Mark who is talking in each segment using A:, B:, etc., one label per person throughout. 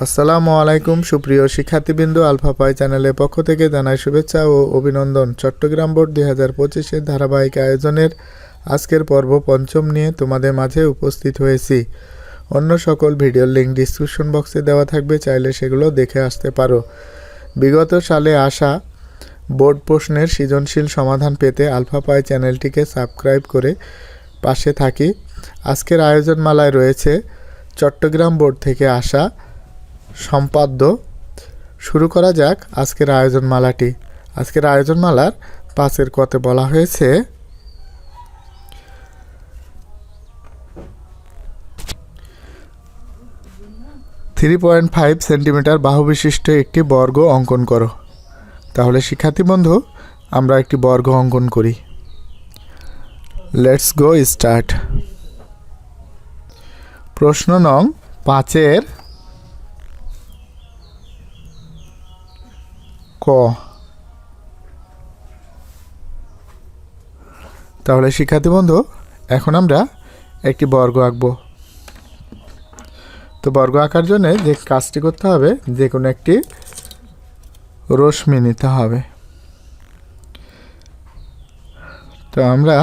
A: আসসালামু আলাইকুম, সুপ্রিয় শিক্ষার্থীবৃন্দ, আলফা পাই চ্যানেলের পক্ষ থেকে জানাই শুভেচ্ছা ও অভিনন্দন। চট্টগ্রাম বোর্ড দুই হাজার পঁচিশের ধারাবাহিক আয়োজনের আজকের পর্ব পঞ্চম নিয়ে তোমাদের মাঝে উপস্থিত হয়েছি। অন্য সকল ভিডিওর লিঙ্ক ডিসক্রিপশন বক্সে দেওয়া থাকবে, চাইলে সেগুলো দেখে আসতে পারো। বিগত সালে আসা বোর্ড প্রশ্নের সৃজনশীল সমাধান পেতে আলফা পাই চ্যানেলটিকে সাবস্ক্রাইব করে পাশে থাকি। আজকের আয়োজনমালায় রয়েছে চট্টগ্রাম বোর্ড থেকে আসা সম্পাদ্য। শুরু করা যাক আজকের আয়োজনমালাটি। আজকের আয়োজনমালার পাঁচের কতে বলা হয়েছে থ্রি পয়েন্ট ফাইভ সেন্টিমিটার বাহু বিশিষ্ট একটি বর্গ অঙ্কন করো। তাহলে শিক্ষার্থী বন্ধু, আমরা একটি বর্গ অঙ্কন করি। লেটস গো স্টার্ট প্রশ্ন নং পাঁচের তাহলে শিক্ষার্থী বন্ধু, এখন আমরা একটি বর্গ আঁকবো। তো বর্গ আঁকার জন্য যে কাজটি করতে হবে, যে কোনো একটি রশ্মি নিতে হবে। তো আমরা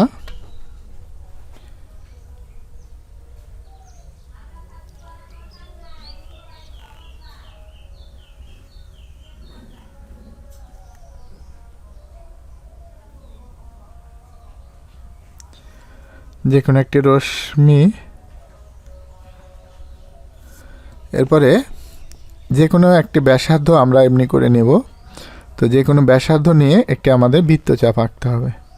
A: যে কোনো একটি রশ্মি। এরপরে যে কোনো একটি ব্যাসার্ধ আমরা এমনি করে নেব। তো যে কোনো ব্যাসার্ধ নিয়ে একটি আমাদের বৃত্তচাপ আঁকতে হবে।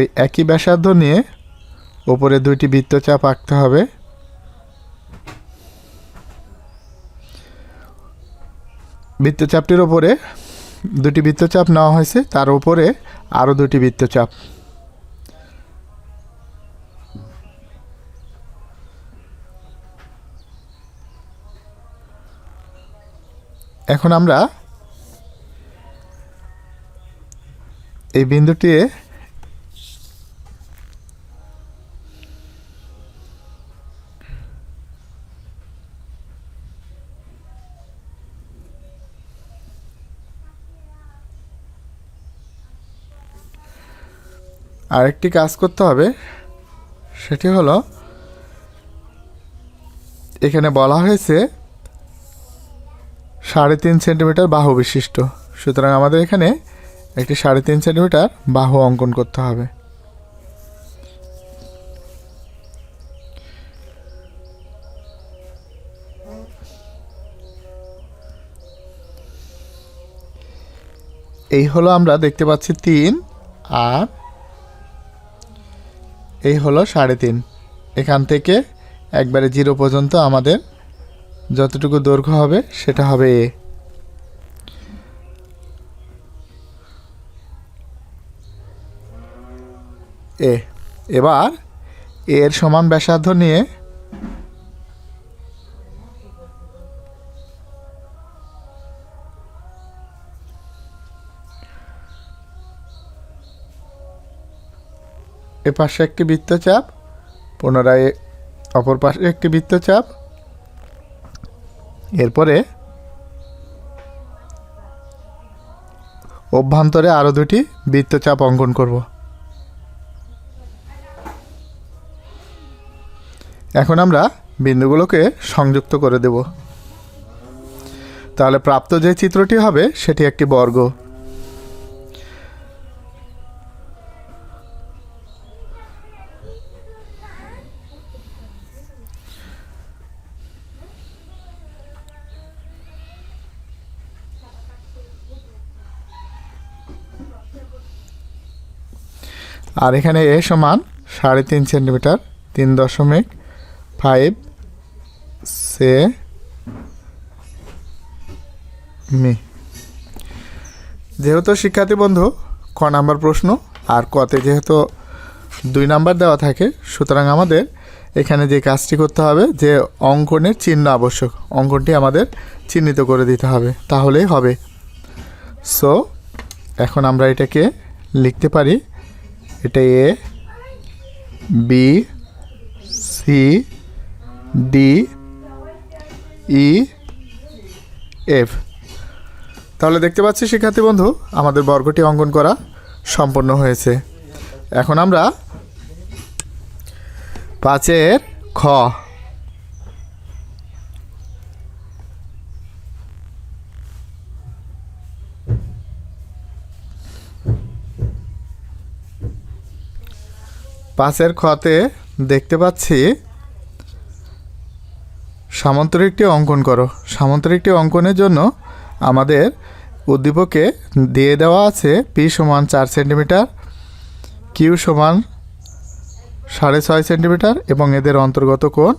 A: ওই একই ব্যাসার্ধ নিয়ে ওপরে দুইটি বৃত্তচাপ আঁকতে হবে। বৃত্তচাপটির ওপরে দুটি বৃত্তচাপ নেওয়া হয়েছে, তার উপরে আরও দুটি বৃত্তচাপ। এখন আমরা এই বিন্দুটি আরেকটি কাজ করতে হবে, সেটি হলো এখানে বলা হয়েছে সাড়ে তিন সেন্টিমিটার বাহু বিশিষ্ট। সুতরাং আমাদের এখানে একটি সাড়ে তিন সেন্টিমিটার বাহু অঙ্কন করতে হবে। এই হলো আমরা দেখতে পাচ্ছি তিন আর এই হলো সাড়ে তিন। এখান থেকে একবারে জিরো পর্যন্ত আমাদের যতটুকু দৈর্ঘ্য হবে সেটা হবে এ। এ। এবার এর সমান ব্যাসার্ধ নিয়ে এ পাশে একটি বৃত্তচাপ, পুনরায় অপর পাশে একটি বৃত্তচাপ। এরপরে অভ্যন্তরে আরও দুটি বৃত্তচাপ অঙ্কন করব। এখন আমরা বিন্দুগুলোকে সংযুক্ত করে দেব। তাহলে প্রাপ্ত যে চিত্রটি হবে, সেটি একটি বর্গ। আর এখানে এ সমান সাড়ে তিন সেন্টিমিটার, তিন দশমিক ফাইভ সে মি। যেহেতু শিক্ষার্থী বন্ধু, ক নাম্বার প্রশ্ন আর কতে যেহেতু দুই নাম্বার দেওয়া থাকে, সুতরাং আমাদের এখানে যে কাজটি করতে হবে যে অঙ্কনের চিহ্ন আবশ্যক, অঙ্কনটি আমাদের চিহ্নিত করে দিতে হবে, তাহলেই হবে। সো এখন আমরা এটাকে লিখতে পারি এটা A B C D E F তাহলে দেখতে পাচ্ছি, শিক্ষার্থী বন্ধু, আমাদের বর্গটি অঙ্কন করা সম্পন্ন হয়েছে। এখন আমরা পাঁচের খ। পাঁচের খতে দেখতে পাচ্ছি সামান্তরিকটি অঙ্কন করো। সামান্তরিকটি অঙ্কনের জন্য আমাদের উদ্দীপকে দিয়ে দেওয়া আছে পি সমান চার সেন্টিমিটার কিউ সমান সাড়ে ছয় সেন্টিমিটার এবং এদের অন্তর্গত কোণ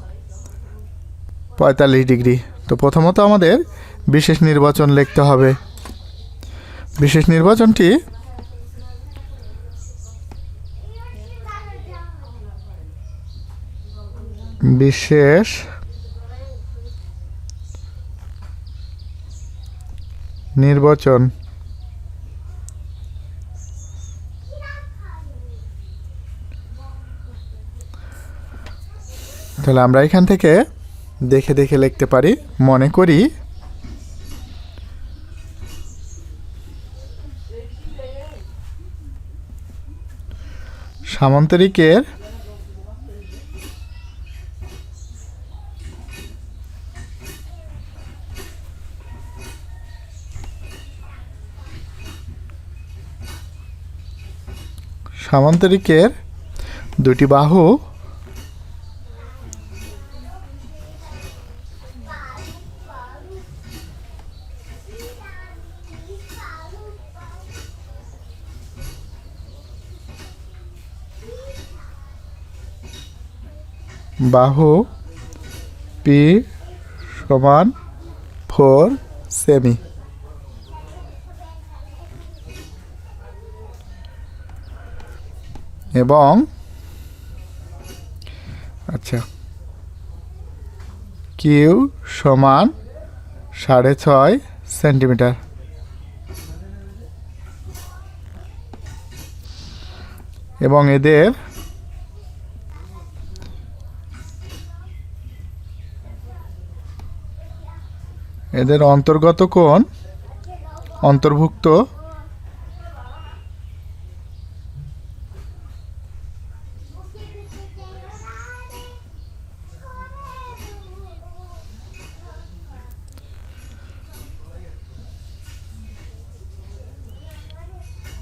A: পঁয়তাল্লিশ ডিগ্রি। তো প্রথমত আমাদের বিশেষ নির্বাচন লিখতে হবে। বিশেষ নির্বাচনটি বিশেষ নির্বাচন। তাহলে আমরা এখান থেকে দেখে দেখে লিখতে পারি মনে করি। সামন্তরিকের সামান্তরিকের দুটি বাহু বাহু পি সমান ফোর সেমি। এবং আচ্ছা কিউ সমান সাড়ে ছয় সেন্টিমিটার। এবং এদের এদের অন্তর্গত কোণ অন্তর্ভুক্ত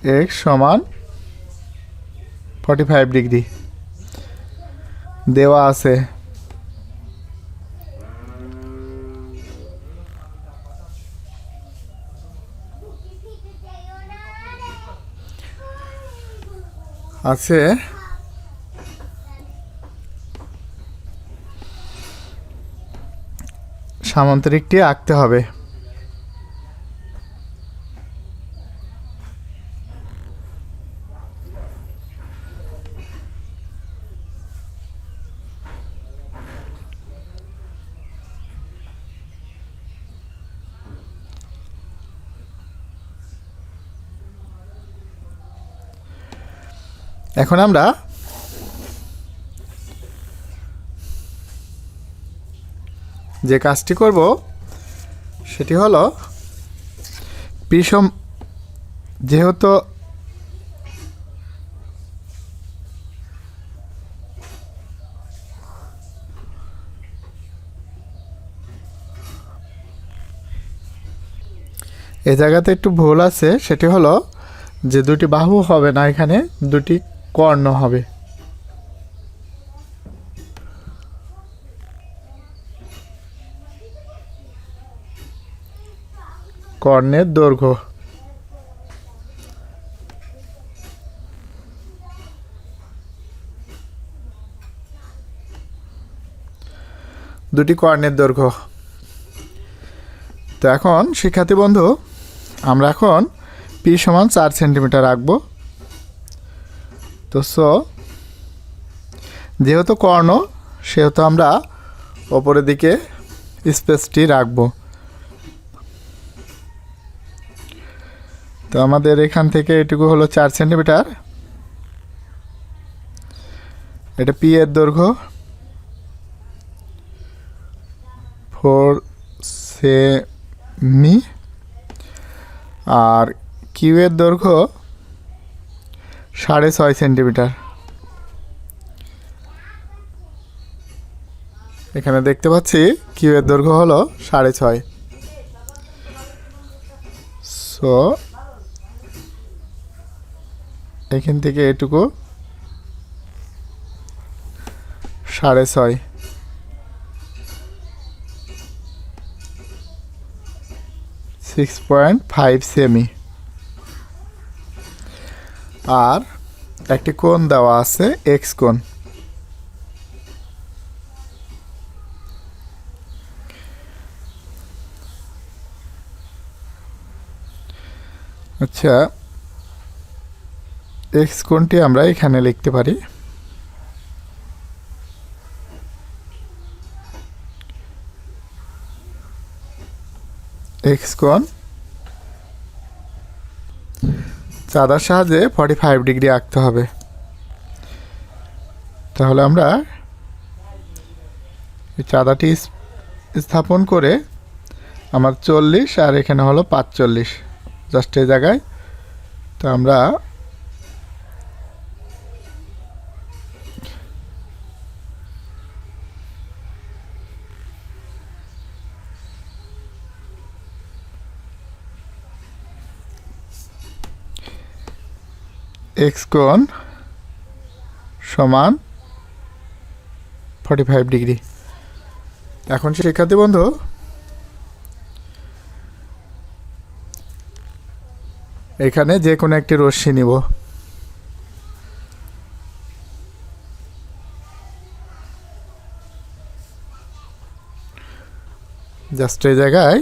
A: এক্স সমান ফর্টি ফাইভ ডিগ্রি। দেওয়া আছে। আছে। সামান্তরিকটি আঁকতে হবে। এখন আমরা যে কাজটি করব, সেটি হলো পিসম যেহেতু এ জায়গাতে একটু ভুল আছে, সেটি হলো যে দুটি বাহু হবে না এখানে, দুটি কর্ণ হবে। কর্ণের দৈর্ঘ্য। দুটি কর্ণের দৈর্ঘ্য। তো এখন শিক্ষার্থী বন্ধু, আমরা এখন পি সমান চার সেন্টিমিটার রাখব। তো সো, যেহেতু কর্ণ, সেহেতু আমরা ওপরের দিকে স্পেসটি রাখব। তো আমাদের এখান থেকে এটুকু হলো চার সেন্টিমিটার। এটা পি এর দৈর্ঘ্য। ফোর সেমি আর কিউ এর দৈর্ঘ্য সাড়ে ছয় সেন্টিমিটার। এখানে দেখতে পাচ্ছি কিউয়ের দৈর্ঘ্য হলো সাড়ে ছয়। সো এখান থেকে এটুকু সাড়ে ছয়। সিক্স পয়েন্ট ফাইভ সেমি আর একটি কোণ দেওয়া আছে এক্স কোণ। আচ্ছা এক্স কোণটি আমরা এখানে লিখতে পারি। এক্স কোণ চাঁদার সাহায্যে ফর্টি ফাইভ ডিগ্রি আঁকতে হবে। তাহলে আমরা চাঁদাটি স্থাপন করে আমার চল্লিশ আর এখানে হলো পাঁচচল্লিশ জাস্ট এই জায়গায়। তো আমরা এক্স কোণ সমান ফর্টি ফাইভ ডিগ্রি এখন শিক্ষার্থী বন্ধু। এখানে যে কোনো একটি রশ্মি নিব। জাস্ট এই জায়গায়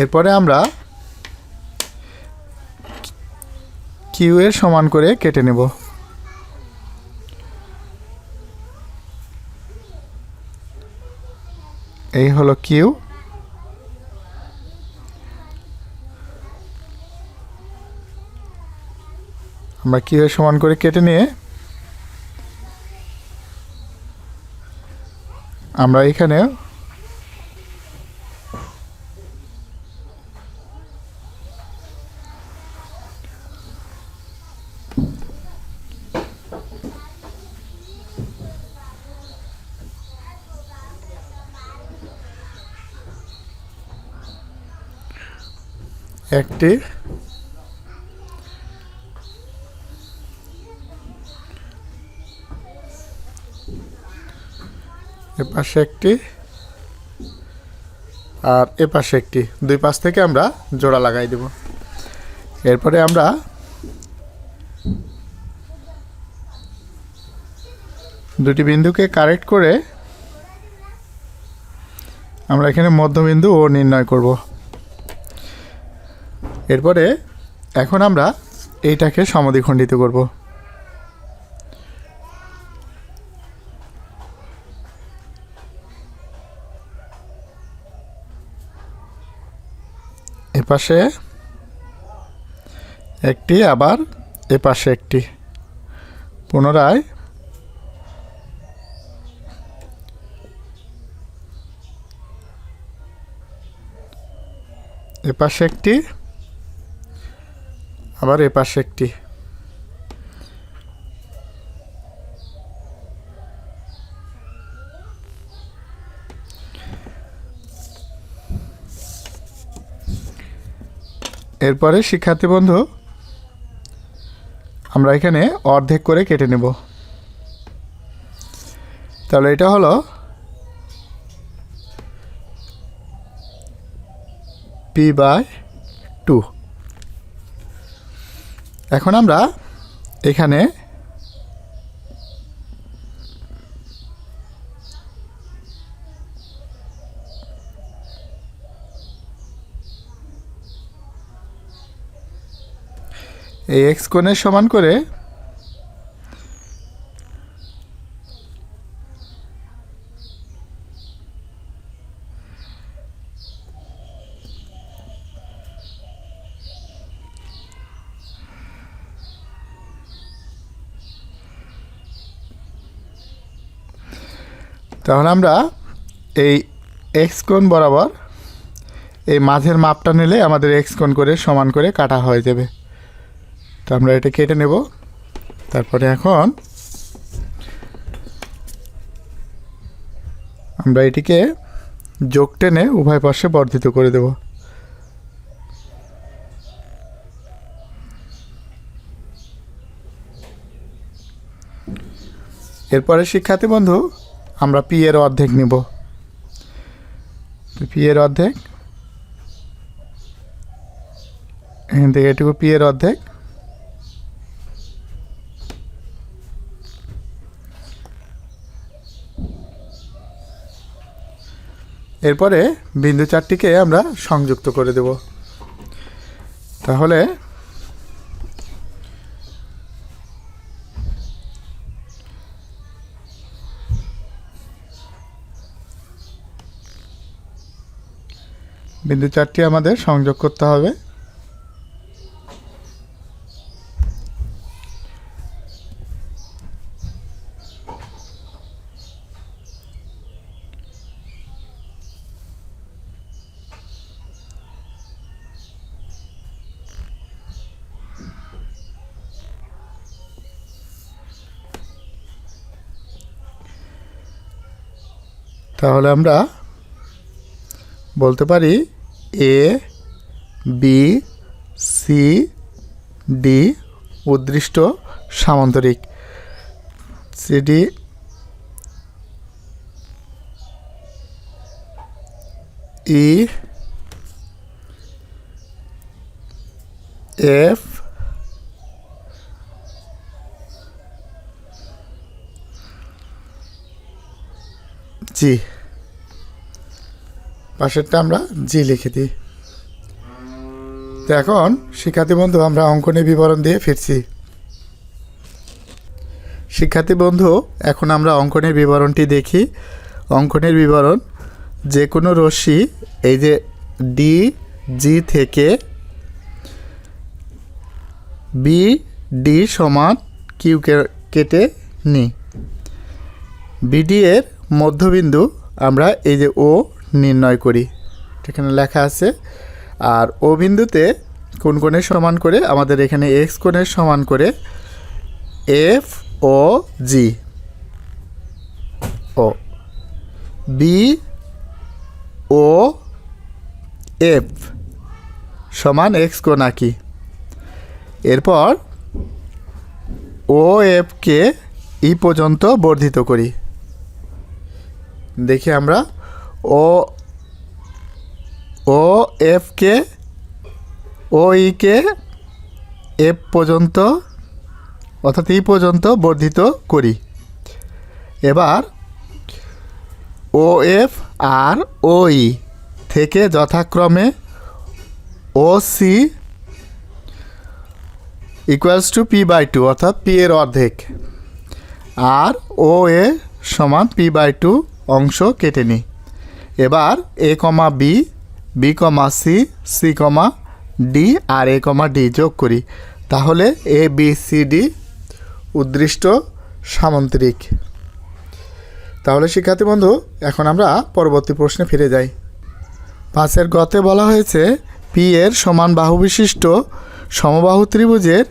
A: এরপরে আমরা কিউ এর সমান করে কেটে নেব। এই হলো কিউ আমরা কিউ এর সমান করে কেটে নিয়ে আমরা এখানে একটি এ পাশে একটি আর এ পাশে একটি। দুই পাশ থেকে আমরা জোড়া লাগাই দেব। এরপরে আমরা দুটি বিন্দুকে কারেক্ট করে আমরা এখানে মধ্যবিন্দু ও নির্ণয় করব। এরপরে এখন আমরা এইটাকে সমদ্বিখণ্ডিত করব। এপাশে একটি আবার এপাশে একটি। পুনরায় এপাশে একটি আবার এ পাশে একটি। এরপরে শিক্ষার্থী বন্ধু, আমরা এখানে অর্ধেক করে কেটে নেব। তাহলে এটা হলো পি বাই টু। এখন আমরা এখানে এই এক্স কোণের সমান করে তাহলে আমরা এই এক্স কোণ বরাবর এই মাঝের মাপটা নিলে আমাদের এক্স কোণ করে সমান করে কাটা হয়ে যাবে। তো আমরা এটা কেটে নেব। তারপরে এখন আমরা এটিকে যোগ টেনে উভয় পাশে বর্ধিত করে দেব। এরপরে শিক্ষার্থী বন্ধু আমরা পি এর অর্ধেক নিব। পি এর অর্ধেক, এখান থেকে এটুকু পি এর অর্ধেক। এরপরে বিন্দু চারটিকে আমরা সংযুক্ত করে দেব। তাহলে বিন্দু চারটি আমাদের সংযোগ করতে হবে। তাহলে আমরা বলতে পারি এ বি সি ডি উদ্দৃষ্ট সামান্তরিক। সিডি ই এফ জি পাশেরটা আমরা জি লিখে দিই। তো এখন, শিক্ষার্থী বন্ধু, আমরা অঙ্কনের বিবরণ দিয়ে ফিরছি। শিক্ষার্থী বন্ধু, এখন আমরা অঙ্কনের বিবরণটি দেখি। অঙ্কনের বিবরণ, যে কোনো রশ্মি, এই যে ডি জি থেকে বি ডি সমান কিউ কেটে নিই বিডি এর মধ্যবিন্দু আমরা এই যে ও নির্ণয় করি। এখানে লেখা আছে, আর ও বিন্দুতে কোন কোণের সমান করে? আমাদের এখানে এক্স কোণের সমান করে F O G O. B O F সমান এক্স কোণ আঁকি। এরপর ও এফকে ই পর্যন্ত বর্ধিত করি। দেখি আমরা ও ও এফকে ও, ই কে, এফ পর্যন্ত, অর্থাৎ ই পর্যন্ত বর্ধিত করি। এবার, ও, এফ আর ও, ই থেকে যথাক্রমে O, C equals to P by two অর্থাৎ পি এর অর্ধেক। আর ও, এ সমান পি বাই টু অংশ কেটে নিই। এবার A comma B B comma C C comma D R A comma D যোগ করি। তাহলে এ, বি, সি, ডি উদ্দৃষ্ট সামন্ত্রিক। তাহলে শিক্ষার্থী বন্ধু, এখন আমরা পরবর্তী প্রশ্নে ফিরে যাই। পাঁচের গতে বলা হয়েছে, পি এর সমান বাহু বিশিষ্ট সমবাহু ত্রিভুজের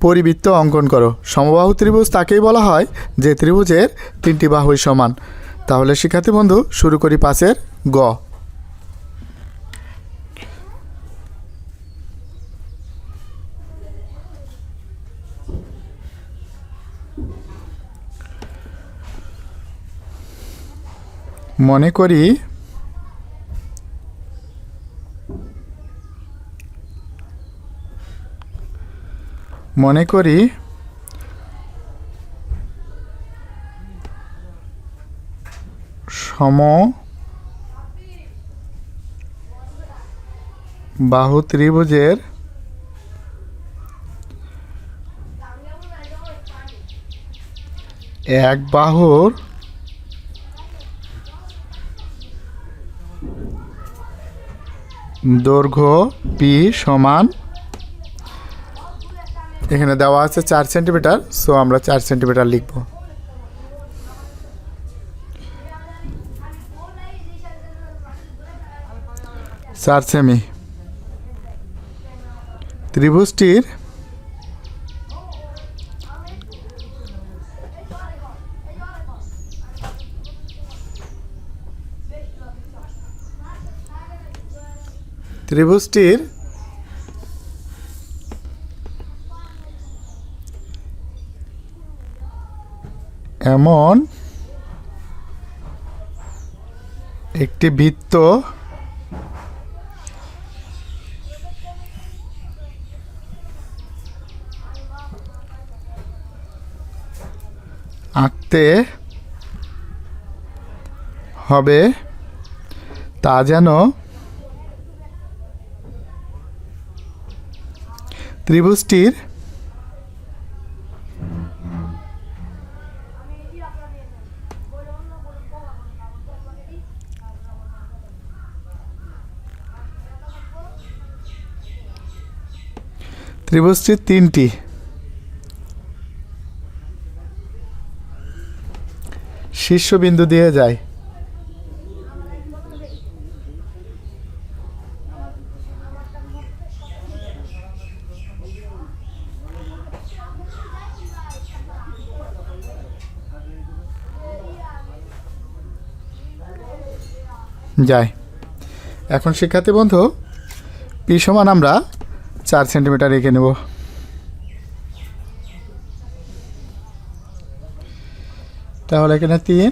A: পরিবৃত্ত অঙ্কন করো। সমবাহু ত্রিভুজ তাকেই বলা হয় যে ত্রিভুজের তিনটি বাহুই সমান। তাহলে শিক্ষার্থী বন্ধু, শুরু করি পাঁচের। গ। মনে করি মনে করি সম বাহু ত্রিভুজের এক বাহুর দৈর্ঘ্য পি সমান, এখানে দেওয়া আছে চার সেন্টিমিটার সো আমরা চার সেন্টিমিটার লিখব। চার সেমি। ত্রিভুজটির ত্রিভুজটির এমন একটি বৃত্ত আঁকতে হবে তা যেন ত্রিভুজটির ত্রিভুজটির তিনটি শীর্ষবিন্দু দিয়ে যায়। যায়। এখন শিক্ষার্থী বন্ধু পি সমান আমরা চার সেন্টিমিটার রেখে নেব। তাহলে এখানে তিন,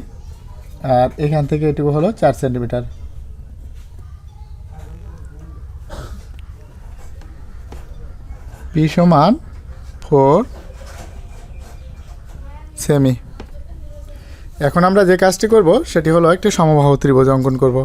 A: আর এখান থেকে এটুকু হলো চার সেন্টিমিটার। পি সমান ফোর সেমি এখন আমরা যে কাজটি করব, সেটি হলো একটি সমবাহু ত্রিভুজ অঙ্কন করব।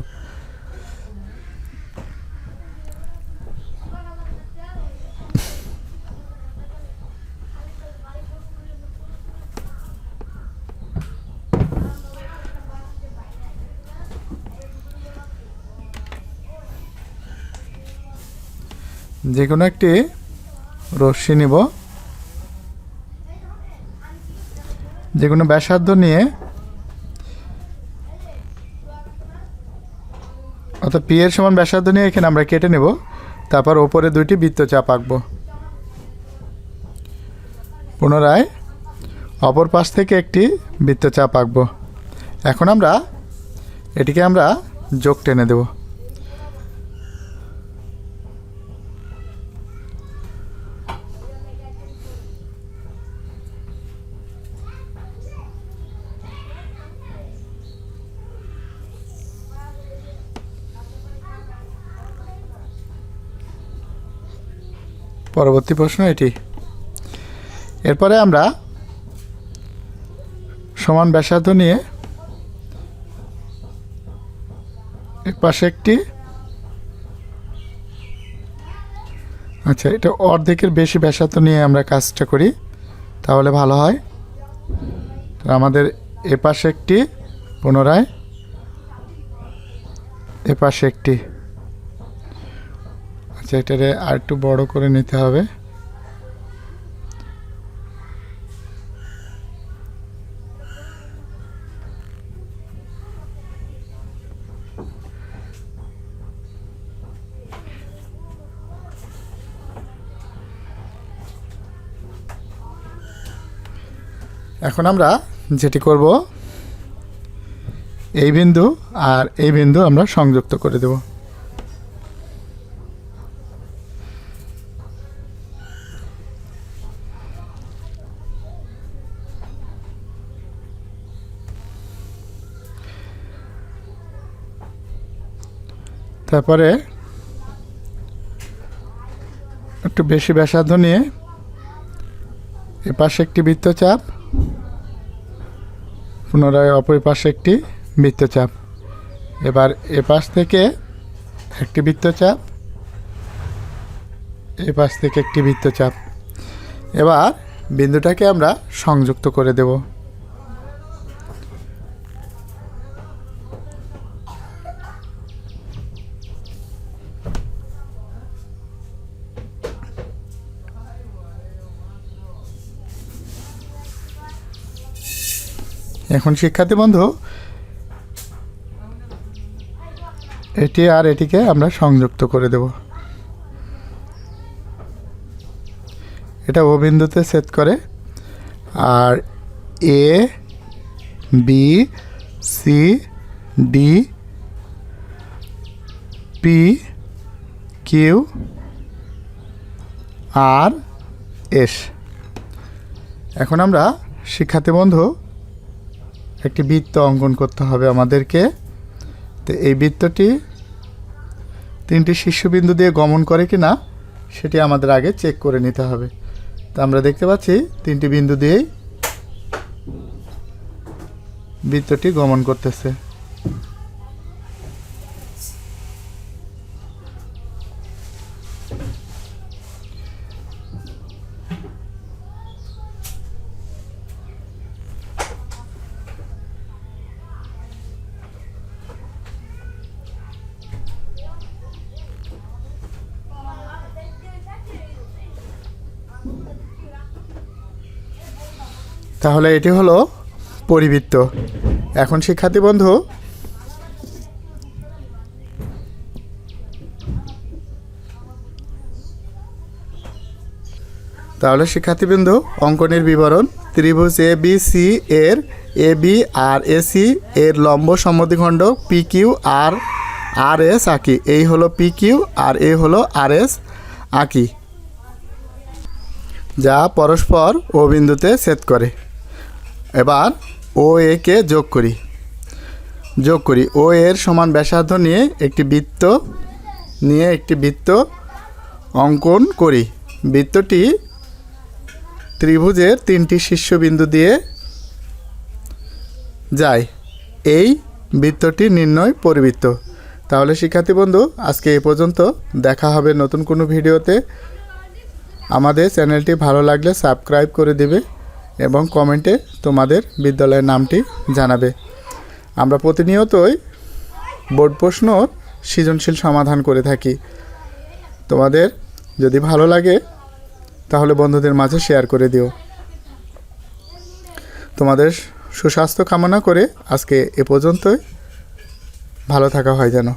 A: যে কোনো একটি রশ্মি নিব। যে কোনো ব্যাসার্ধ নিয়ে, অর্থাৎ পি এর সমান ব্যাসার্ধ নিয়ে এখানে আমরা কেটে নেব। তারপর ওপরে দুইটি বৃত্তচাপ আঁকবো। পুনরায় অপর পাশ থেকে একটি বৃত্তচাপ আঁকবো। এখন আমরা এটিকে আমরা যোগ টেনে দেব। পরবর্তী প্রশ্ন এটি। এরপরে আমরা সমান ব্যাসার্ধ নিয়ে এর পাশে একটি আচ্ছা এটা অর্ধেকের বেশি ব্যাসার্ধ নিয়ে আমরা কাজটা করি, তাহলে ভালো হয়। আমাদের এ পাশে একটি, পুনরায় এ পাশে একটি। এটারে আর একটু বড় করে নিতে হবে। এখন আমরা যেটি করব, এই বিন্দু আর এই বিন্দু আমরা সংযুক্ত করে দেব। তারপরে একটু বেশি ব্যাসার্ধ নিয়ে এ পাশে একটি বৃত্তচাপ, পুনরায় অপর পাশে একটি বৃত্তচাপ। এবার এ পাশ থেকে একটি বৃত্তচাপ, এ পাশ থেকে একটি বৃত্তচাপ। এবার বিন্দুটাকে আমরা সংযুক্ত করে দেব। এখন শিক্ষার্থী বন্ধু, এটি আর এটিকে আমরা সংযুক্ত করে দেব। এটা ও বিন্দুতে সেট করে, আর A, B, C, D, P, Q, R, S. এখন আমরা শিক্ষার্থী বন্ধু একটি বৃত্ত অঙ্কন করতে হবে আমাদেরকে। তো এই বৃত্তটি তিনটি শীর্ষবিন্দু দিয়ে গমন করে কি না সেটি আমাদের আগে চেক করে নিতে হবে। তো আমরা দেখতে পাচ্ছি তিনটি বিন্দু দিয়েই বৃত্তটি গমন করতেছে। তাহলে এটি হলো পরিবৃত্ত। এখন শিক্ষার্থী বন্ধু, তাহলে শিক্ষার্থীবৃন্দু অঙ্কনের বিবরণ, ত্রিভুজ এ বি সি এর A B R A C এর লম্ব সমদ্বিখণ্ড P Q R R S আঁকি এই হলো পি কিউ আর এ হলো আর এস আঁকি যা পরস্পর ও বিন্দুতে ছেদ করে। এবার ও এ কে যোগ করি। যোগ করি। ও এর সমান ব্যাসার্ধ নিয়ে একটি বৃত্ত, নিয়ে একটি বৃত্ত অঙ্কন করি। বৃত্তটি ত্রিভুজের তিনটি শীর্ষবিন্দু দিয়ে যায়। এই বৃত্তটি নির্ণয় পরিবৃত্ত। তাহলে শিক্ষার্থী বন্ধু, আজকে এ পর্যন্ত দেখা হবে নতুন কোনো ভিডিওতে। আমাদের চ্যানেলটি ভালো লাগলে সাবস্ক্রাইব করে দিবে। এবং কমেন্টে তোমাদের বিদ্যালয়ের নামটি জানাবে। আমরা প্রতিনিয়তই বোর্ড প্রশ্ন সৃজনশীল সমাধান করে থাকি। তোমাদের যদি ভালো লাগে, তাহলে বন্ধুদের মাঝে শেয়ার করে দিও। তোমাদের সুস্বাস্থ্য কামনা করে আজকে এ পর্যন্তই। ভালো থাকা হয় যেন।